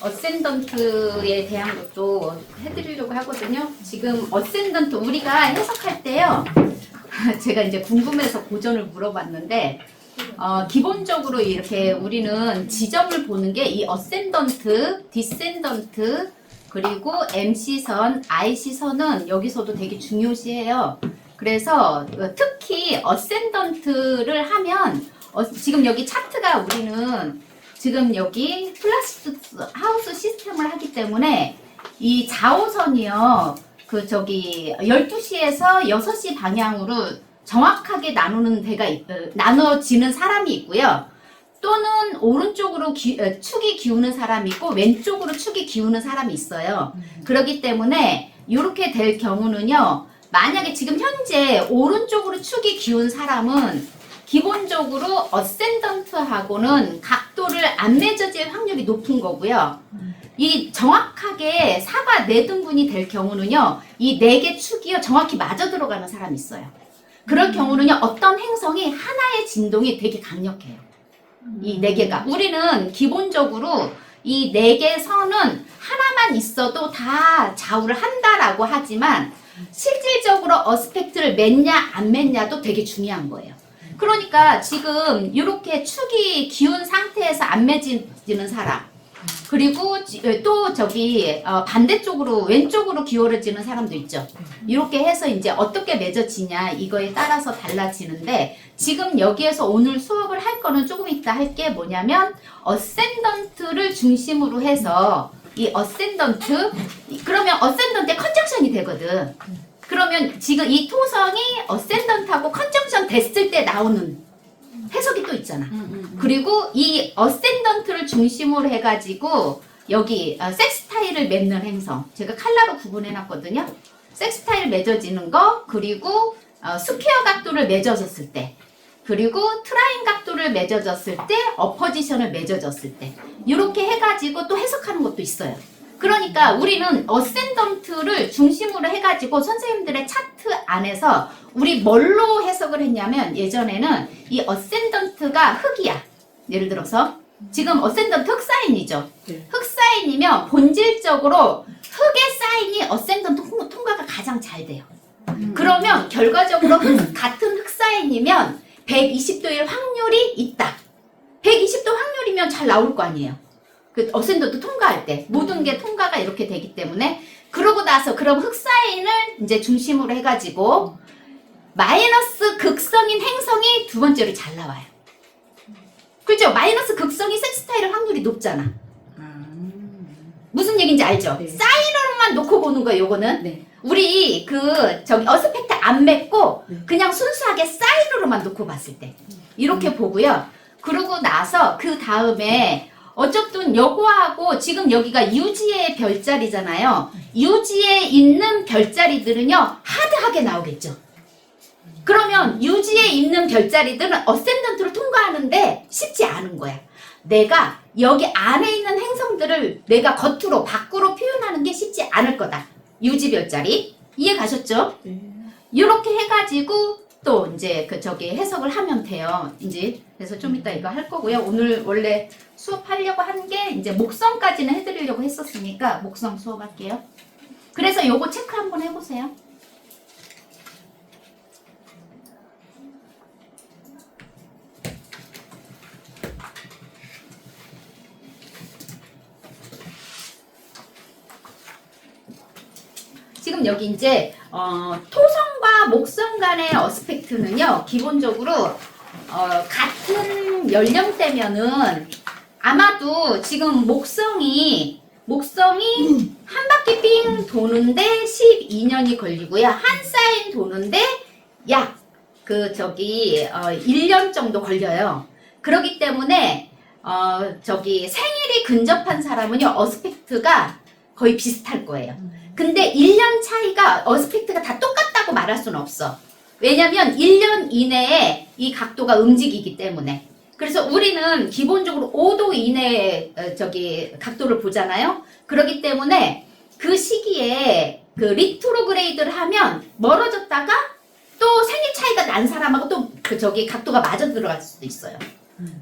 어센던트에 대한 것도 해드리려고 하거든요. 지금 어센던트 우리가 해석할 때요. 제가 이제 궁금해서 고전을 물어봤는데 어, 기본적으로 이렇게 우리는 지점을 보는 게 이 어센던트, 디센던트 그리고 MC선, IC선은 여기서도 되게 중요시해요. 그래서 어, 특히 어센던트를 하면 어, 지금 여기 차트가 우리는 지금 여기 플라스 하우스 시스템을 하기 때문에 이 좌우선이요. 그 저기 12시에서 6시 방향으로 정확하게 나누는 데가 있- 어, 나눠지는 사람이 있고요. 또는 오른쪽으로 기- 어, 축이 기우는 사람이 있고 왼쪽으로 축이 기우는 사람이 있어요. 그렇기 때문에 이렇게 될 경우는요. 만약에 지금 현재 오른쪽으로 축이 기운 사람은 기본적으로 어센던트하고는 각도를 안 맺어질 확률이 높은 거고요. 이 정확하게 사과 네 등분이 될 경우는요. 이네개 축이요 정확히 맞아 들어가는 사람이 있어요. 그럴 경우는요. 어떤 행성이 하나의 진동이 되게 강력해요. 이네 개가 우리는 기본적으로 이네개 선은 하나만 있어도 다 좌우를 한다라고 하지만 실질적으로 어스펙트를 맺냐 안 맺냐도 되게 중요한 거예요. 그러니까 지금 이렇게 축이 기운 상태에서 안 맺어지는 사람 그리고 지- 또 저기 어, 반대쪽으로 왼쪽으로 기울어지는 사람도 있죠. 이렇게 해서 이제 어떻게 맺어지냐 이거에 따라서 달라지는데 지금 여기에서 오늘 수업을 할 거는 조금 이따 할 게 뭐냐면 어센던트를 중심으로 해서 이 어센던트 이- 그러면 어센던트에 컨정션이 되거든. 그러면 지금 이 토성이 어센던트하고 컨정션 됐을 때 나오는 해석이 또 있잖아. 그리고 이 어센던트를 중심으로 해가지고 여기 어, 섹스타일을 맺는 행성 제가 칼라로 구분해놨거든요. 섹스타일 맺어지는 거 그리고 어, 스퀘어 각도를 맺어졌을 때 그리고 트라인 각도를 맺어졌을 때 어퍼지션을 맺어졌을 때 이렇게 해가지고 또 해석하는 것도 있어요. 그러니까 우리는 어센던트를 중심으로 해가지고 선생님들의 차트 안에서 우리 뭘로 해석을 했냐면 예전에는 이 어센던트가 흙이야. 예를 들어서 지금 어센던트 흙사인이죠. 네. 흙사인이면 본질적으로 흙의 사인이 어센던트 통- 통과가 가장 잘 돼요. 그러면 결과적으로 흙- 같은 흙사인이면 120도일 확률이 있다. 120도 확률이면 잘 나올 거 아니에요. 그 어센더도 통과할 때 모든 게 통과가 이렇게 되기 때문에 그러고 나서 그럼 흑사인을 이제 중심으로 해가지고 마이너스 극성인 행성이 두 번째로 잘 나와요. 그죠? 마이너스 극성이 섹스타일 확률이 높잖아. 무슨 얘기인지 알죠? 네. 사인으로만 놓고 보는 거예요. 요거는 네. 우리 그 저기 어스펙트 안 맺고 네. 그냥 순수하게 사인으로만 놓고 봤을 때 이렇게 보고요. 그러고 나서 그 다음에 어쨌든 요거하고 지금 여기가 유지의 별자리잖아요. 유지에 있는 별자리들은요 하드하게 나오겠죠. 그러면 유지에 있는 별자리들은 어센던트를 통과하는데 쉽지 않은 거야. 내가 여기 안에 있는 행성들을 내가 겉으로 밖으로 표현하는 게 쉽지 않을 거다. 유지 별자리 이해 가셨죠? 네. 이렇게 해가지고 또 이제 그 저기 해석을 하면 돼요. 이제 그래서 좀 이따 이거 할 거고요. 오늘 원래 수업하려고 한 게 이제 목성까지는 해드리려고 했었으니까 목성 수업할게요. 그래서 요거 체크 한번 해보세요. 지금 여기 이제 어, 토성과 목성 간의 어스펙트는요 기본적으로 어, 같은 연령대면은 아마도 지금 목성이 목성이 한 바퀴 삥 도는데 12년이 걸리고요 한 사인 도는데 약 그 저기 어, 1년 정도 걸려요 그렇기 때문에 어, 저기 생일이 근접한 사람은요 어스펙트가 거의 비슷할 거예요. 근데 1년 차이가 어스펙트가 다 똑같다고 말할 수는 없어. 왜냐면 1년 이내에 이 각도가 움직이기 때문에. 그래서 우리는 기본적으로 5도 이내에 어, 저기 각도를 보잖아요. 그렇기 때문에 그 시기에 그 리트로그레이드를 하면 멀어졌다가 또 생일 차이가 난 사람하고 또 그 저기 각도가 맞아 들어갈 수도 있어요.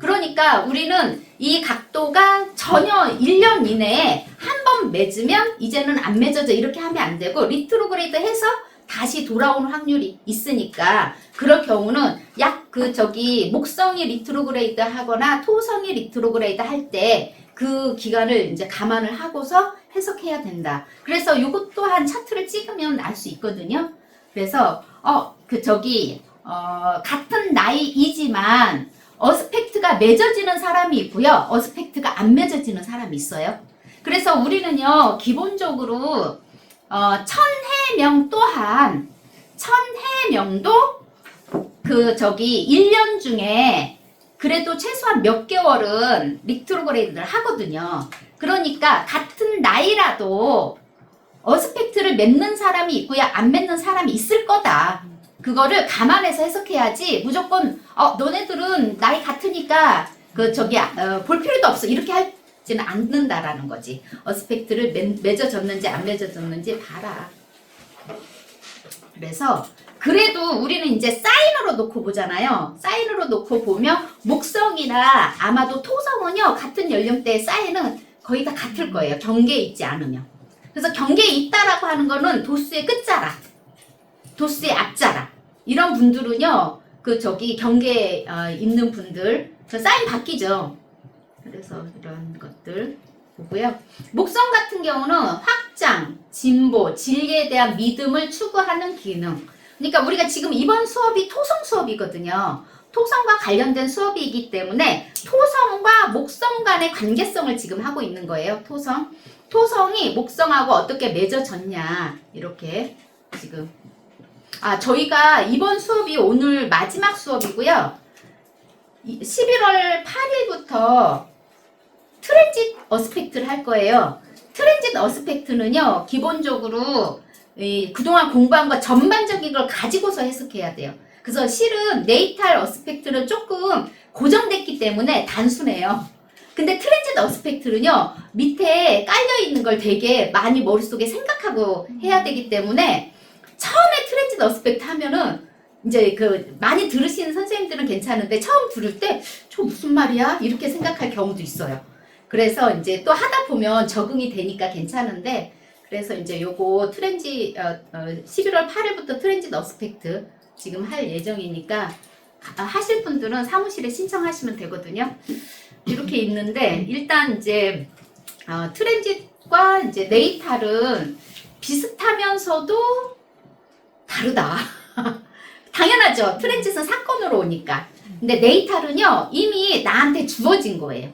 그러니까 우리는 이 각도가 전혀 1년 이내에 한 번 맺으면 이제는 안 맺어져 이렇게 하면 안 되고 리트로그레이드 해서 다시 돌아오는 확률이 있으니까 그럴 경우는 약 그 저기 목성이 리트로그레이드 하거나 토성이 리트로그레이드 할 때 그 기간을 이제 감안을 하고서 해석해야 된다. 그래서 이것 또한 차트를 찍으면 알 수 있거든요. 그래서 어 그 저기 어 같은 나이이지만 어스펙트가 맺어지는 사람이 있고요. 어스펙트가 안 맺어지는 사람이 있어요. 그래서 우리는요, 기본적으로, 어, 천해명 또한, 천해명도 그, 저기, 1년 중에 그래도 최소한 몇 개월은 리트로그레이드를 하거든요. 그러니까 같은 나이라도 어스펙트를 맺는 사람이 있고요, 안 맺는 사람이 있을 거다. 그거를 감안해서 해석해야지 무조건 어 너네들은 나이 같으니까 그 저기 어, 볼 필요도 없어 이렇게 할 지는 않는다라는 거지. 어스펙트를 맺, 맺어졌는지 안 맺어졌는지 봐라. 그래서 그래도 우리는 이제 사인으로 놓고 보잖아요. 사인으로 놓고 보면 목성이나 아마도 토성은요 같은 연령대의 사인은 거의 다 같을 거예요. 경계에 있지 않으면. 그래서 경계에 있다라고 하는 거는 도수의 끝자락 도수의 앞자락. 이런 분들은요 그 저기 경계에 어, 있는 분들 저 사인 바뀌죠 그래서 이런 것들 보고요. 목성 같은 경우는 확장 진보 진리에 대한 믿음을 추구하는 기능. 그러니까 우리가 지금 이번 수업이 토성 수업이거든요. 토성과 관련된 수업이기 때문에 토성과 목성 간의 관계성을 지금 하고 있는 거예요 토성. 토성이 목성하고 어떻게 맺어졌냐 이렇게 지금. 아, 저희가 이번 수업이 오늘 마지막 수업이고요. 이- 11월 8일부터 트랜짓 어스펙트를 할 거예요. 트랜짓 어스펙트는요, 기본적으로 이 그동안 공부한 거 전반적인 걸 가지고서 해석해야 돼요. 그래서 실은 네이탈 어스펙트는 조금 고정됐기 때문에 단순해요. 근데 트랜짓 어스펙트는요, 밑에 깔려있는 걸 되게 많이 머릿속에 생각하고 해야 되기 때문에 처음에 트랜짓 어스펙트 하면은 이제 그 많이 들으시는 선생님들은 괜찮은데 처음 들을 때 저 무슨 말이야 이렇게 생각할 경우도 있어요. 그래서 이제 또 하다 보면 적응이 되니까 괜찮은데 그래서 이제 요거 트렌지 어, 어, 11월 8일부터 트렌짓 어스펙트 지금 할 예정이니까 아, 하실 분들은 사무실에 신청하시면 되거든요. 이렇게 있는데 일단 이제 어, 트렌짓과 이제 네이탈은 비슷하면서도 다르다. 당연하죠. 트랜짓은 사건으로 오니까. 근데 네이탈은요, 이미 나한테 주어진 거예요.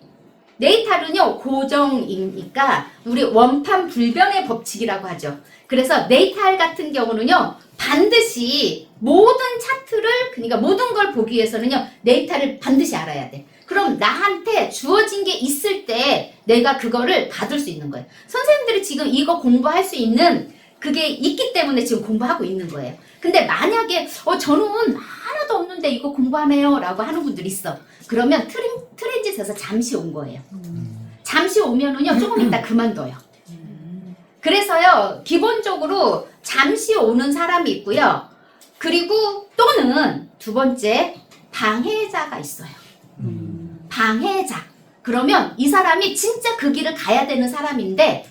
네이탈은요, 고정이니까, 우리 원판 불변의 법칙이라고 하죠. 그래서 네이탈 같은 경우는요, 반드시 모든 차트를, 그러니까 모든 걸 보기 위해서는요, 네이탈을 반드시 알아야 돼. 그럼 나한테 주어진 게 있을 때 내가 그거를 받을 수 있는 거예요. 선생님들이 지금 이거 공부할 수 있는 그게 있기 때문에 지금 공부하고 있는 거예요. 근데 만약에 어 저는 하나도 없는데 이거 공부하네요 라고 하는 분들이 있어. 그러면 트렌, 트렌짓에서 잠시 온 거예요. 잠시 오면은요 조금 이따 그만둬요. 그래서요 기본적으로 잠시 오는 사람이 있고요. 그리고 또는 두 번째 방해자가 있어요. 방해자. 그러면 이 사람이 진짜 그 길을 가야 되는 사람인데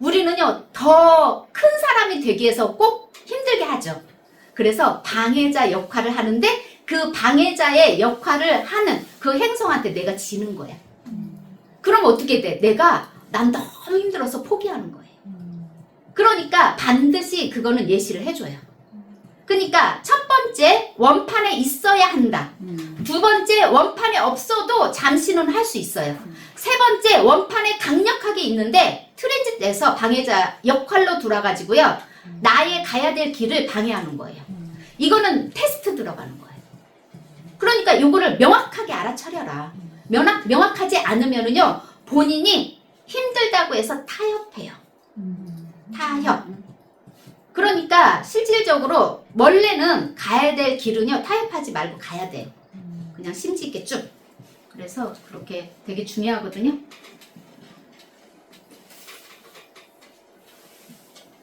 우리는요 더 큰 사람이 되기 위해서 꼭 힘들게 하죠. 그래서 방해자 역할을 하는데 그 방해자의 역할을 하는 그 행성한테 내가 지는 거야. 그럼 어떻게 돼? 내가 난 너무 힘들어서 포기하는 거예요. 그러니까 반드시 그거는 예시를 해줘요. 그러니까 첫 번째 원판에 있어야 한다. 두 번째 원판에 없어도 잠시는 할 수 있어요. 세 번째 원판에 강력하게 있는데 트랜짓에서 방해자 역할로 돌아가지고요. 나의 가야 될 길을 방해하는 거예요. 이거는 테스트 들어가는 거예요. 그러니까 이거를 명확하게 알아차려라. 명확, 명확하지 않으면은요 본인이 힘들다고 해서 타협해요. 타협. 그러니까 실질적으로 원래는 가야 될 길은요 타협하지 말고 가야 돼요. 그냥 심지 있게 쭉. 그래서 그렇게 되게 중요하거든요.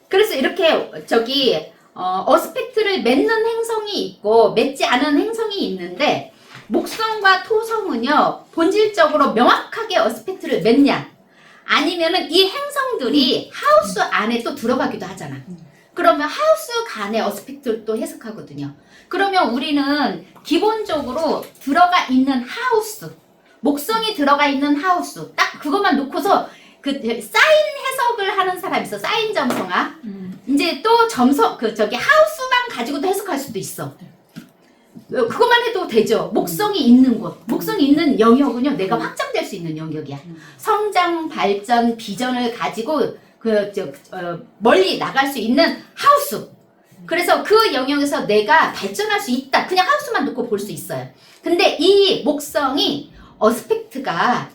그래서 이렇게 저기 어, 어스펙트를 맺는 행성이 있고 맺지 않은 행성이 있는데 목성과 토성은요 본질적으로 명확하게 어스펙트를 맺냐 아니면은 이 행성들이 하우스 안에 또 들어가기도 하잖아. 그러면 하우스 간의 어스펙트를 또 해석하거든요. 그러면 우리는 기본적으로 들어가 있는 하우스, 목성이 들어가 있는 하우스, 딱 그것만 놓고서 그 사인 해석을 하는 사람 있어. 사인 점성아. 이제 또 점성 그 저기 하우스만 가지고도 해석할 수도 있어. 어, 그것만 해도 되죠. 목성이 있는 곳, 목성이 있는 영역은요, 내가 확장될 수 있는 영역이야. 성장, 발전, 비전을 가지고 그 저 어, 멀리 나갈 수 있는 하우스. 그래서 그 영역에서 내가 발전할 수 있다. 그냥 하우스만 놓고 볼 수 있어요. 근데 이 목성이 어스펙트가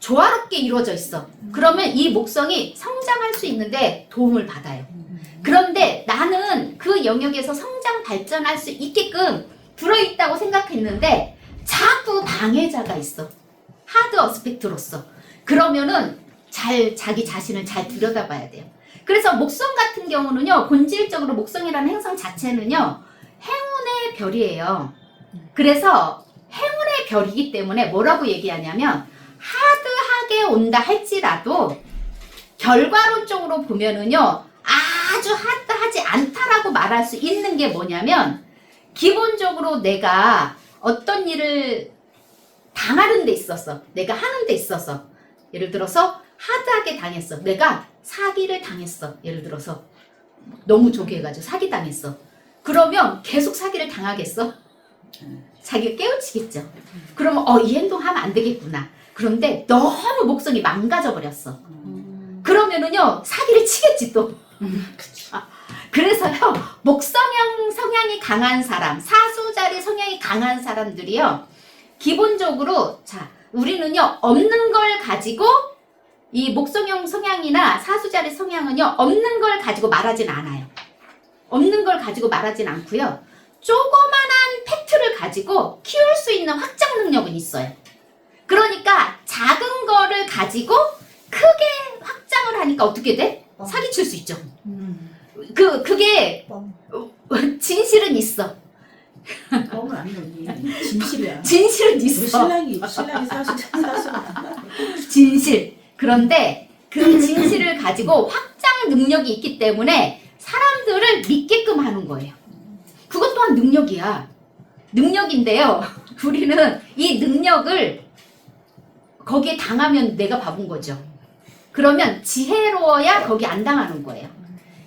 조화롭게 이루어져 있어. 그러면 이 목성이 성장할 수 있는데 도움을 받아요. 그런데 나는 그 영역에서 성장 발전할 수 있게끔 들어있다고 생각했는데 자꾸 방해자가 있어. 하드 어스펙트로서. 그러면은 잘 자기 자신을 잘 들여다봐야 돼요. 그래서 목성 같은 경우는요. 본질적으로 목성이라는 행성 자체는요. 행운의 별이에요. 그래서 행운의 별이기 때문에 뭐라고 얘기하냐면 하드하게 온다 할지라도 결과론적으로 보면은요. 아주 하드하지 않다라고 말할 수 있는 게 뭐냐면 기본적으로 내가 어떤 일을 당하는 데 있어서 내가 하는 데 있어서 예를 들어서 하드하게 당했어. 내가 사기를 당했어. 예를 들어서 너무 좋게 해가지고 사기 당했어. 그러면 계속 사기를 당하겠어? 자기가 깨우치겠죠. 그러면 어 이 행동 하면 안 되겠구나. 그런데 너무 목성이 망가져 버렸어 그러면은요 사기를 치겠지 또. 그래서요 목성형 성향이 강한 사람 사수자리 성향이 강한 사람들이요 기본적으로 자 우리는요 없는 걸 가지고 이 목성형 성향이나 사수자리 성향은요 없는 걸 가지고 말하진 않아요. 없는 걸 가지고 말하진 않고요. 조그만한 팩트를 가지고 키울 수 있는 확장 능력은 있어요. 그러니까 작은 거를 가지고 확장을 하니까 어떻게 돼? 사기칠 수 있죠 그 그게 진실은 있어. 안 넣니? 진실이야. 진실은 우리 있어. 신랑이 신랑이 사실 사실 진실. 그런데 그 진실을 가지고 확장 능력이 있기 때문에 사람들을 믿게끔 하는 거예요. 그것 또한 능력이야. 능력인데요. 우리는 이 능력을 거기에 당하면 내가 바본 거죠. 그러면 지혜로워야 거기 안 당하는 거예요.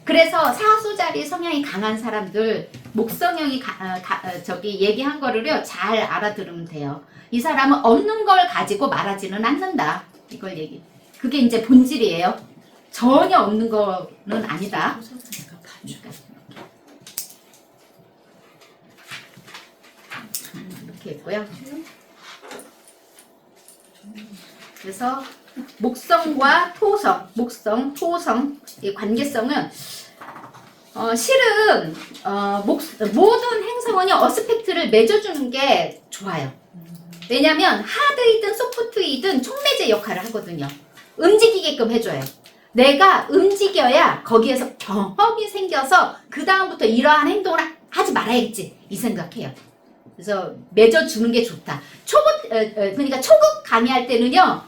그래서 사수자리 성향이 강한 사람들 목성형이 가- 어, 가- 어, 저기 얘기한 거를요 잘 알아들으면 돼요. 이 사람은 없는 걸 가지고 말하지는 않는다. 이걸 얘기. 그게 이제 본질이에요. 전혀 없는 거는 아니다. 그러니까. 이렇게 했고요. 그래서 목성과 토성, 목성, 토성 이 관계성은 어, 실은 어, 목, 모든 행성은요 어스펙트를 맺어주는 게 좋아요. 왜냐면 하드이든 소프트이든 촉매제 역할을 하거든요. 움직이게끔 해줘요. 내가 움직여야 거기에서 경험이 생겨서 그 다음부터 이러한 행동을 하- 하지 말아야겠지 이 생각해요. 그래서 맺어주는 게 좋다. 초급 그러니까 초급 강의할 때는요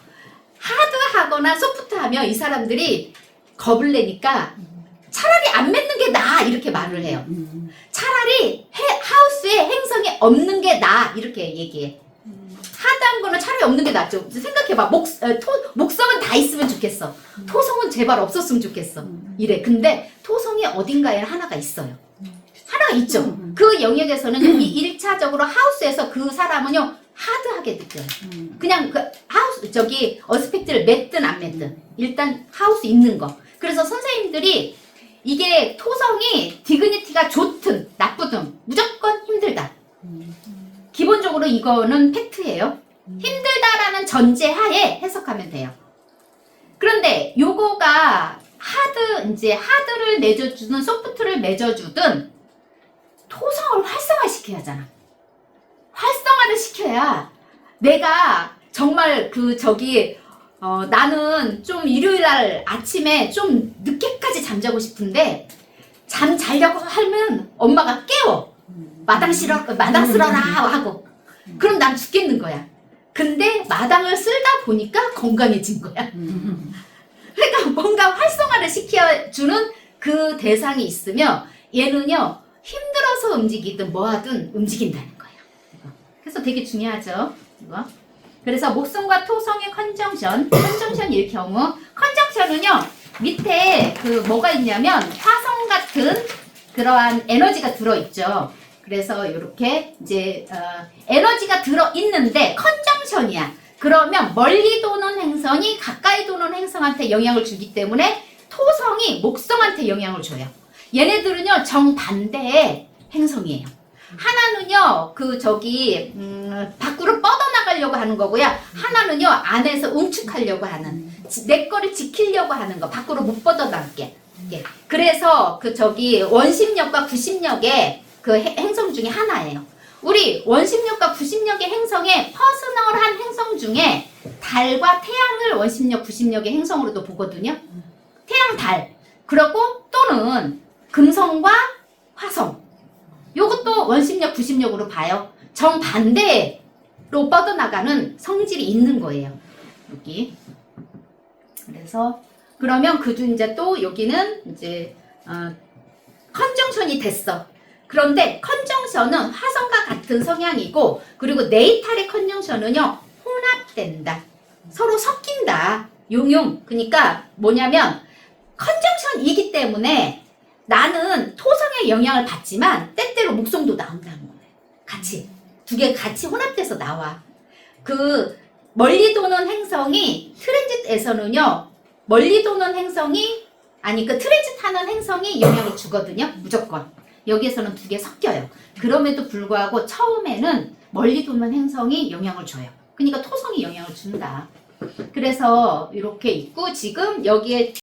하드하거나 소프트하면 이 사람들이 겁을 내니까 차라리 안 맺는 게 나아 이렇게 말을 해요. 차라리 해- 하우스에 행성이 없는 게 나아 이렇게 얘기해. 하드한 거는 차라리 없는 게 낫죠. 생각해봐. 목, 어, 토, 목성은 다 있으면 좋겠어. 토성은 제발 없었으면 좋겠어. 이래. 근데 토성이 어딘가에 하나가 있어요. 하나가 있죠. 그 영역에서는 이 1차적으로 하우스에서 그 사람은요, 하드하게 느껴요. 그냥 그 하우스, 저기, 어스펙트를 맺든 안 맺든. 일단 하우스 있는 거. 그래서 선생님들이 이게 토성이 디그니티가 좋든 나쁘든 무조건 힘들다. 기본적으로 이거는 팩트예요. 힘들다라는 전제하에 해석하면 돼요. 그런데 요거가 하드 이제 하드를 맺어주든 소프트를 맺어주든 토성을 활성화시켜야 하잖아. 활성화를 시켜야 내가 정말 그 저기 어, 나는 좀 일요일 날 아침에 좀 늦게까지 잠자고 싶은데 잠 자려고 하면 엄마가 깨워. 마당 쓸어 마당 쓸어라 하고 그럼 난 죽겠는 거야. 근데 마당을 쓸다 보니까 건강해진 거야. 그러니까 뭔가 활성화를 시켜주는 그 대상이 있으면 얘는요 힘들어서 움직이든 뭐하든. 이거. 그래서 되게 중요하죠. 이거. 그래서 목성과 토성의 컨정션, 컨정션일 경우 컨정션은요 밑에 그 뭐가 있냐면 화성 같은 그러한 에너지가 들어있죠. 그래서 이렇게 이제 어, 에너지가 들어 있는데 컨정션이야. 그러면 멀리 도는 행성이 가까이 도는 행성한테 영향을 주기 때문에 토성이 목성한테 영향을 줘요. 얘네들은요 정반대의 행성이에요. 하나는요 그 저기 음, 밖으로 뻗어나가려고 하는 거고요. 하나는요 안에서 응축하려고 하는 지- 내 거를 지키려고 하는 거 밖으로 못 뻗어나게. 예. 그래서 그 저기 원심력과 구심력의 그 해- 행성 중에 하나예요. 우리 원심력과 구심력의 행성에 퍼스널한 행성 중에 달과 태양을 원심력, 구심력의 행성으로도 보거든요. 태양, 달. 그리고 또는 금성과 화성. 요것도 원심력, 구심력으로 봐요. 정반대로 뻗어나가는 성질이 있는 거예요. 여기. 그래서 그러면 그중 이제 또 여기는 이제 어, 컨정션이 됐어. 그런데 컨정션은 화성과 같은 성향이고 그리고 네이탈의 컨정션은요 혼합된다. 서로 섞인다. 용용. 그러니까 뭐냐면 컨정션이기 때문에 나는 토성의 영향을 받지만 때때로 목성도 나온다는 거예요. 같이. 두 개 같이 혼합돼서 나와. 그 멀리 도는 행성이 트랜짓에서는요 멀리 도는 행성이 아니 그 트랜짓하는 행성이 영향을 주거든요 무조건. 여기에서는 두 개 섞여요. 그럼에도 불구하고 처음에는 멀리 도는 행성이 영향을 줘요. 그러니까 토성이 영향을 준다. 그래서 이렇게 있고 지금 여기에